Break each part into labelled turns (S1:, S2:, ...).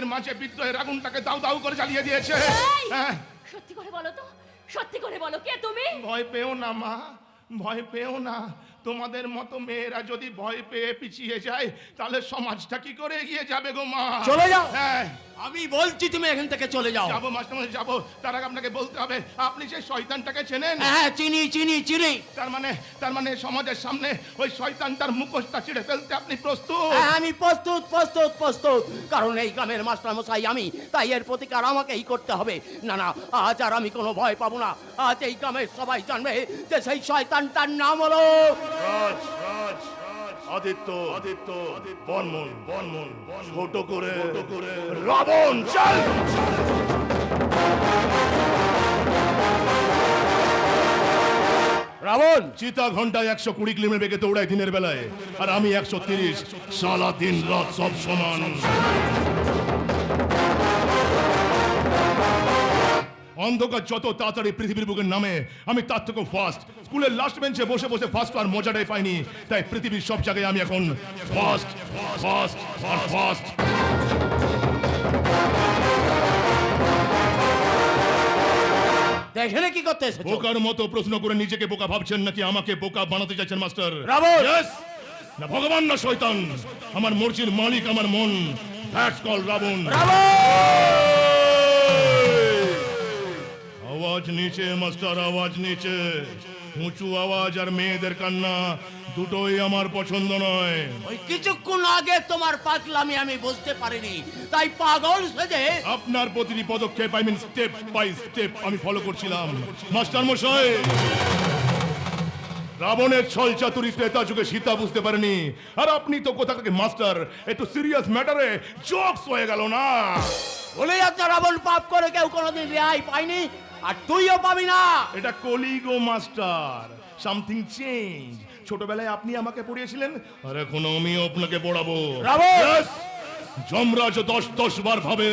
S1: বুকের মাঝে বিদ্রোহের আগুনটাকে দাউ দাউ করে জ্বালিয়ে দিয়েছে! হ্যাঁ।
S2: সত্যি করে বলো তো? সত্যি করে বলো কে তুমি?
S1: ভয় পেও না মা। ভয় পেও না। তোমাদের মতো মেয়েরা যদি ভয় পেয়ে পিছিয়ে যায় তাহলে সমাজটা কি করে এগিয়ে যাবে গো মা?
S3: চলে যাও।
S1: হ্যাঁ।
S3: আমি বলছি তুমি এখান থেকে চলে যাও।
S1: যাব মাস্টারমশাই যাব। তার আগে আপনাকে বলতে হবে আপনি সেই শয়তানটাকে চেনেন?
S3: হ্যাঁ চিনি চিনি চিনি।
S1: তার মানে তার মানে সমাজের সামনে ওই শয়তানটার মুখোশটা ছিঁড়ে ফেলতে আপনি প্রস্তুত?
S3: হ্যাঁ, আমি প্রস্তুত প্রস্তুত প্রস্তুত। কারণ এই গ্রামের মাস্টার মশাই আমি তাই এর প্রতিকার আমাকেই করতে হবে। না না আজ আর আমি কোনো ভয় পাবো না। আজ এই গ্রামের সবাই জানবে যে সেই শয়তানটার নাম হলো
S4: রাজ রাজ আদিত্য আদিত্য বর্মন বর্মন ছোট করে ছোট করে। রাবণ চল!
S3: রাবণ!
S4: চিতা ঘন্টায় একশো কুড়ি কিলোমিটার বেগে দৌড়ায় দিনের বেলায়। আর আমি একশো তিরিশ। সারা দিন রাত সব সমান। অন্ধকার যত তাড়াতাড়ি পৃথিবীর বুকের নামে আমি তার থেকেও ফার্স্ট স্কুলের লাস্ট বেঞ্চে বসে বসে ফার্স্ট আর মজাটাই পাইনি। তাই পৃথিবীর সব জায়গায় আমি এখন ফার্স্ট ফার্স্ট আর ফার্স্ট
S3: এখানে কি করতে এসেছ?
S4: বোকার মতো প্রশ্ন করে নিজেকে বোকা ভাবছেন নাকি আমাকে বোকা বানাতে চাইছেন মাস্টার?
S3: রাবণ!
S4: না ভগবান না শয়তান। আমার মর্জির মালিক আমার মন। That's call Ravan! আওয়াজ নিচে মাস্টার আওয়াজ নিচে উঁচু আওয়াজ আর মেয়েদের কান্না দুটোই আমার পছন্দ নয়
S3: ওই কিছুক্ষণ আগে তোমার পাগলামি আমি বুঝতে পারিনি তাই পাগল সেজে
S4: আপনার প্রতিটি পদক্ষেপ I mean step by step আমি ফলো করছিলাম মাস্টার মশাই রাবণের ছল চাতুরি ত্রেতা যুগে সীতা বুঝতে পারেনি আর আপনি তো কোথা থেকে মাস্টার একটু সিরিয়াস ম্যাটারে জোকস হয়ে গেল না
S3: বলে আপনার রাবণ পাপ করে কেউ কোনোদিন রেহাই পায়নি আর তুইও পাবি না।
S4: এটা কলিগো মাস্টার সামথিং চেঞ্জ ছোটবেলায় আপনি আমাকে পড়িয়েছিলেন? আর এখন আমি আপনাকে পড়াবো! যমরাজ দশ দশ বার ভাবে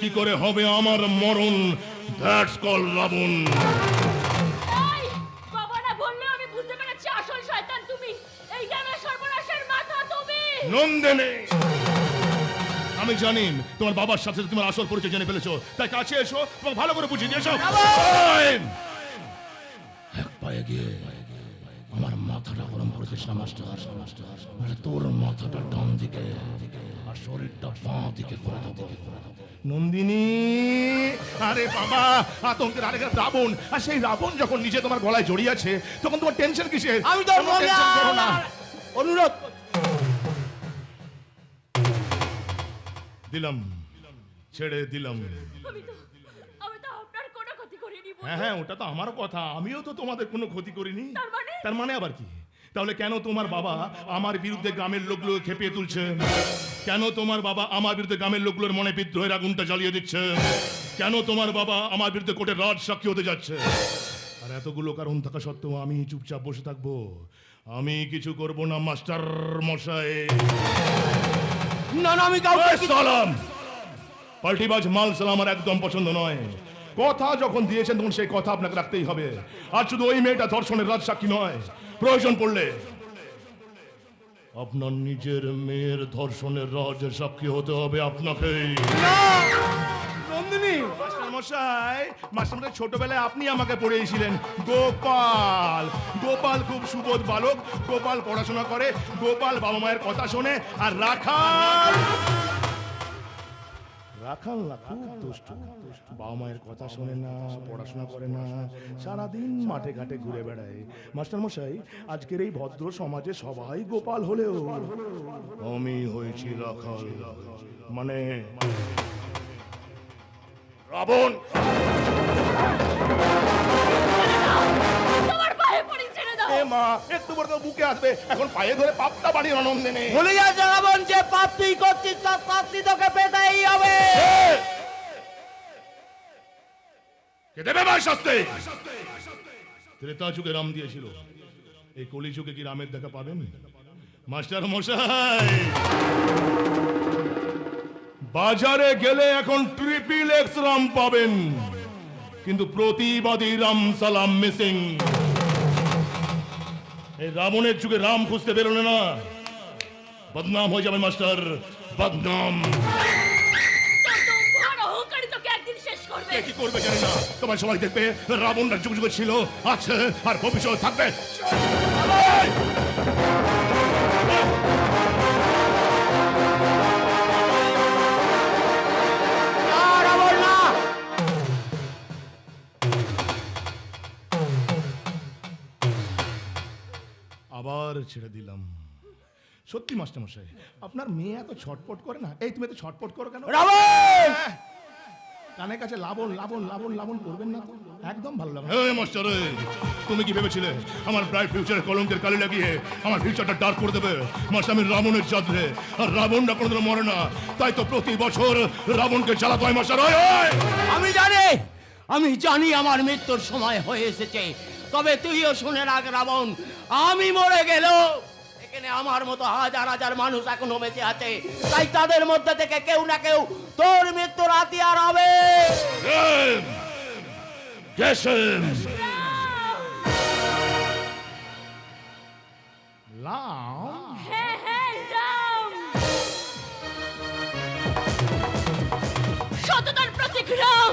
S4: কি করে হবে আমার মরণ? That's call Ravan.
S2: এই বাবা না বললেও আমি বুঝতে পেরেছি আসল শয়তান তুমি। এই গ্রামের সর্বনাশের মাথা তুমি।
S4: নন্দেনে! আমি জানি তোমার বাবার সাথে তোমার আসল পরিচয় জেনে ফেলেছো। তাই কাছে এসো এবং ভালো করে বুঝিয়ে দিয়ে এসো। এক পায়ে গিয়ে আমার মাথাটা গরম মাস্টার। মানে তোর মাথাটা ডান দিকে আর শরীরটা বাঁ দিকে করে দেবো নন্দিনী আরে বাবা আতঙ্কের আরেক রাবণ। আর সেই রাবণ যখন নিজে তোমার গলায় জড়িয়ে আছে তখন তোমার টেনশন কিসের?
S3: আমি তো
S4: কোনো করো না।
S3: অনুরোধ।
S4: দিলাম ছেড়ে দিলাম। হ্যাঁ হ্যাঁ ওটা তো আমার কথা। আমিও তো তোমাদের কোনো ক্ষতি করিনি।
S2: তার মানে?
S4: তার মানে আবার কি? তাহলে কেন তোমার বাবা আমার বিরুদ্ধে গ্রামের লোকগুলো খেপিয়ে তুলছে? কেন তোমার বাবা আমার বিরুদ্ধে গ্রামের লোকগুলোর মনে বিদ্রোহের আগুনটা জ্বালিয়ে দিচ্ছে? কেন তোমার বাবা আমার বিরুদ্ধে কোর্টে রাজ সাক্ষী হতে যাচ্ছে? আর এতগুলো কারণ থাকা সত্ত্বেও আমি চুপচাপ বসে থাকব। আমি কিছু করব না মাস্টার মশাই।
S3: না না আমি কাউকে
S4: সালাম। পাল্টিবাজ মাল সালাম আমার একদম পছন্দ নয়। কথা যখন দিয়েছেন তখন সেই কথা আপনাকে রাখতেই হবে। আর শুধু ওই মেয়েটা ধর্ষণের রাজ সাক্ষী নয়। প্রয়োজন পড়লে। আপনার নিজের মেয়ের ধর্ষণের রাজের সাক্ষী হতে হবে আপনাকে
S3: নন্দিনী
S4: মশাই, মাস্টারমশাই, ছোটবেলায় আপনি আমাকে পড়িয়েছিলেন। গোপাল গোপাল খুব সুবোধ বালক, গোপাল পড়াশোনা করে, গোপাল বাবা মায়ের কথা শোনে, আর রাখাল রাখাল না, খুব দুষ্ট। বাবা মায়ের কথা শোনে না, পড়াশোনা করে না, সারাদিন মাঠে ঘাটে ঘুরে বেড়ায়। মাস্টার মশাই আজকের এই ভদ্র সমাজে সবাই গোপাল হলেও আমি হয়েছি রাখাল। মানে রাবণ। মা একটু পরে বুকে আসবে। এখন পায়ে ধরে পাপটা বাড়ির আনন্দে
S3: ভুলে রাবণ যে পাপ তুই করছিস তার শাস্তি তোকে পেতেই হবে।
S4: কে দেবে ভাই শাস্তি? ত্রেতা যুগে রাম দিয়েছিল। এই কলি যুগে কি রামের দেখা পাবেন? মাস্টার মশাই! বাজারে গেলে এখন ট্রিপল এক্স রাম পাবেন। কিন্তু প্রতিবাদী রাম সালাম মিসিং এই রাবণের যুগে রাম খুঁজতে বেরোলে না। বদনাম হয়ে যাবে মাস্টার বদনাম। কি করবে জানি না। তোমার সবাই দেখবে রাবণরা যুগ যুগে ছিল আছে আর ভবিষ্যৎ থাকবে। আবার ছেড়ে দিলাম। সত্যি মাস্টার মশাই আপনার মেয়ে এত ছটপট করে না? এই তুমি এত ছটপট করো কেন?
S3: রাবণ
S1: কানের কাছে লাবণ লাবণ লাবণ লাবণ করবেন না তো? একদম ভালো লাগবে না।
S4: এই মাস্টার তুমি কি ভেবেছিলে আমার ব্রাইট ফিউচারে কলঙ্কের কালি লাগিয়ে আমার ফিউচারটা ডার্ক করে দেবে? মাস্টার আমি রাবণের জাতরে আর রাবণটা কোনোদিনও মরে না। তাই তো প্রতি বছর রাবণকে জ্বালাতে হয় মাস্টার!
S3: আমি জানি আমি জানি আমার মৃত্যুর সময় হয়ে এসেছে। তবে তুইও শুনে রাখ রাবণ আমি মরে গেল এখানে আমার মতো হাজার হাজার মানুষ এখনও বেঁচে আছে। তাই তাদের মধ্যে থেকে কেউ না কেউ তোর মৃত্যুর হাতিয়ার হবে।
S2: হ্যাঁ হ্যাঁ সততার প্রতীক রাম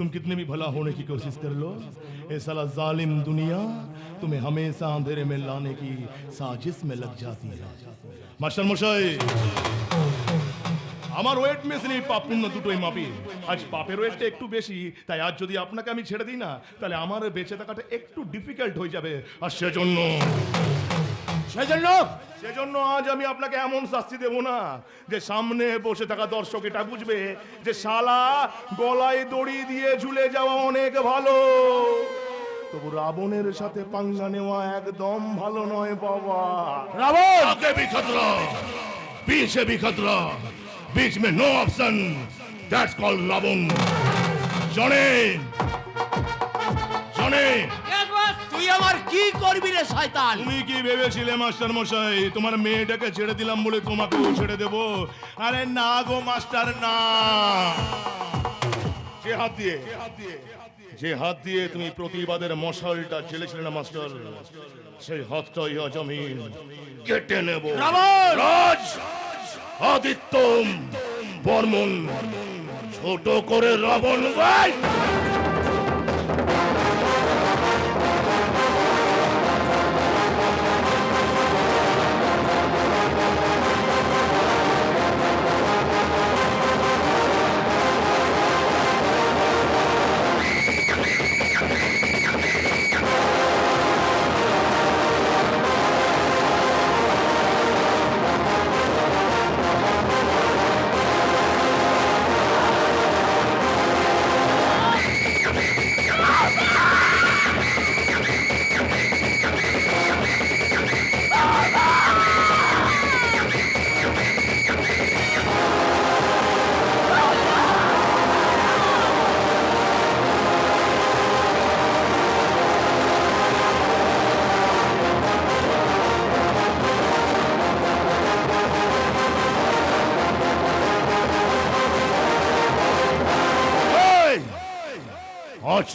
S4: तुम कितने भी भला होने की कोशिश कर लो ये साला जालिम दुनिया तुम्हें हमेशा अंधेरे में लाने की साजिश में लग जाती है মাস্টার মশাই আমার ওয়েট মেশিনে পাপ পুণ্য দুটোই মাপি আজ পাপের ওয়েটটা একটু বেশি তাই আজ যদি আপনাকে আমি ছেড়ে দিই না তাহলে আমার বেঁচে থাকাটা একটু ডিফিকাল্ট হয়ে যাবে আর সেজন্য
S3: সেজন্য
S4: সেজন্য আজ আমি আপনাকে এমন শাস্তি দেব না যে সামনে বসে থাকা দর্শক এটা বুঝবে যে শালা গলায় দড়ি দিয়ে ঝুলে যাওয়া অনেক ভালো তবু রাবণের সাথে পাঙ্গা নেওয়া একদম ভালো নয় বাবা
S3: রাবণ
S4: आगे भी खतरा पीछे भी खतरा बीच में no option that's called Ravan জনে জনে
S3: তুই আমার কি করবি রে শয়তান?
S4: তুমি কি ভেবেছিলে মাস্টার মশাই? তোমার মেয়েটাকে ছেড়ে দিলাম বলে তোমাকেও ছেড়ে দেব? আরে না গো মাস্টার না। যে হাত দিয়ে যে হাত দিয়ে তুমি প্রতিবাদের মশালটা ছেলেছিলে না মাস্টার সেই হাতটাই আজ আমি কেটে নেব! রাজ! আদিত্য বর্মন ছোট করে রাবণ ভাই!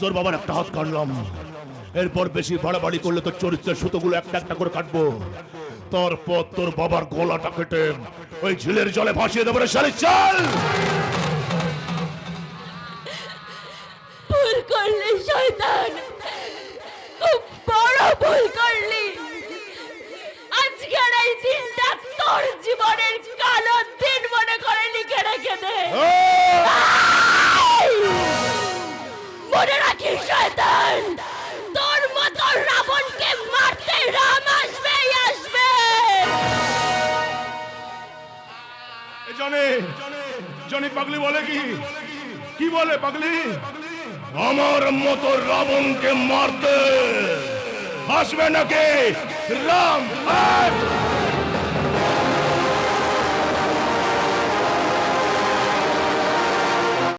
S4: তোর বাবার একটা হাত কাটলাম। এরপর বেশি বাড়াবাড়ি করলে তোর চরিত্রের সুতোগুলো একটা একটা করে কাটবো। তারপর তোর বাবার গলাটা কেটে ওই ঝিলের জলে ভাসিয়ে দেবো রে শালি চল।
S2: ভুল করলি শয়তান। খুব বড় ভুল করলি। আজকের এই দিনটা তোর জীবনের কালো দিন মনে করে লিখে রেখে দে। আই! মনে রাখিস, শয়তান। তোর মতো রাবণকে মারতে রাম আসবেই আসবে।
S4: জনে জনে পাগলি বলে কি? কি বলে পাগলি? আমার মতো রাবণকে মারতে আসবে নাকি? রাম, আয়!